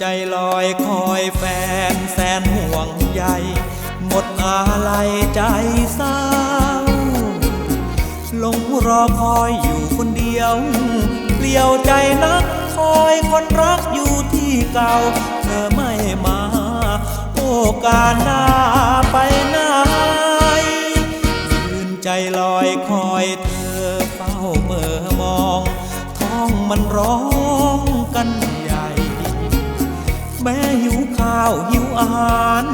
ใจลอยคอยแฟนแสนห่วงใยหมดอาลัยใจเศร้าลงรอคอยอยู่คนเดียว เปลี่ยวใจนักคอยคนรักอยู่ที่เก่า เธอไม่มา โอกาสหน้าไปไหนยืนใจลอยคอยเธอเฝ้าเมื่อมอง ท้องมันร้องาวหิวอาหาร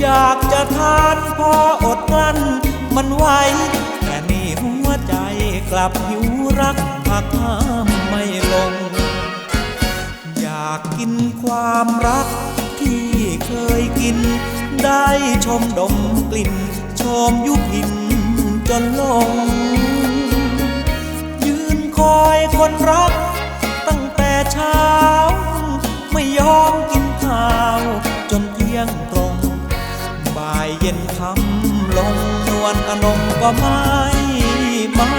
อยากจะทานพออดกั้นมันไว้ แต่นี่หัวใจกลับหิวรักหักห้ามไม่ลง อยากกินความรักที่เคยกิน ได้ชมดมกลิ่น ชมยุพินจนลง ยืนคอยคนรักตั้งแต่เช้า ไม่ยอม ง บ่ายเย็นคำลงนวลอนงก็ไม่มา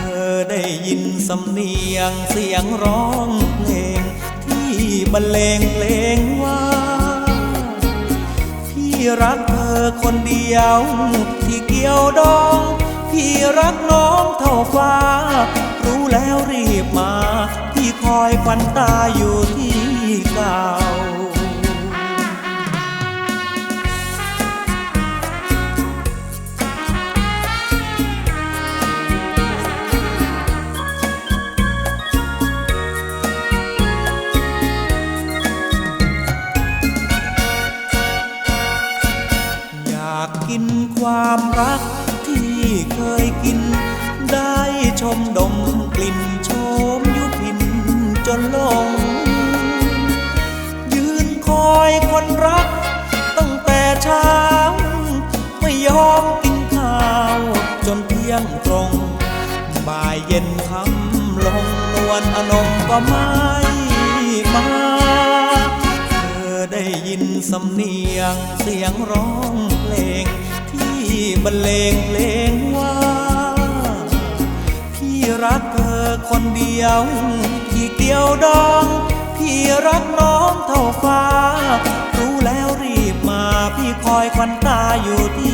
เธอได้ยินสำเนียงเสียงร้องเพลง ที่บรรเลงเพลงว่า พี่รักเธอคนเดียว ที่เกี่ยวดอง พี่รักน้องเท่าฟ้า รู้แล้วรีบมาพี่คอยควันตาอยู่ที่เก่า กินความรักที่เคยกิน ได้ชมดมกลิ่นโชมยุพินจนหลง ยืนคอยคนรัก ตั้งแต่เช้า ไม่ยอมกินข้าว จนเที่ยงตรง บ่ายเย็นคำลงนวลอนงก็ไม่มา ยินสำเนียงเสียงร้องเพลง ที่บรรเลงเพลงว่า พี่รักเธอคนเดียว ที่เกี่ยวดอง พี่รักน้องเท่าฟ้า รู้แล้วรีบมาพี่คอยควันตาอยู่ที่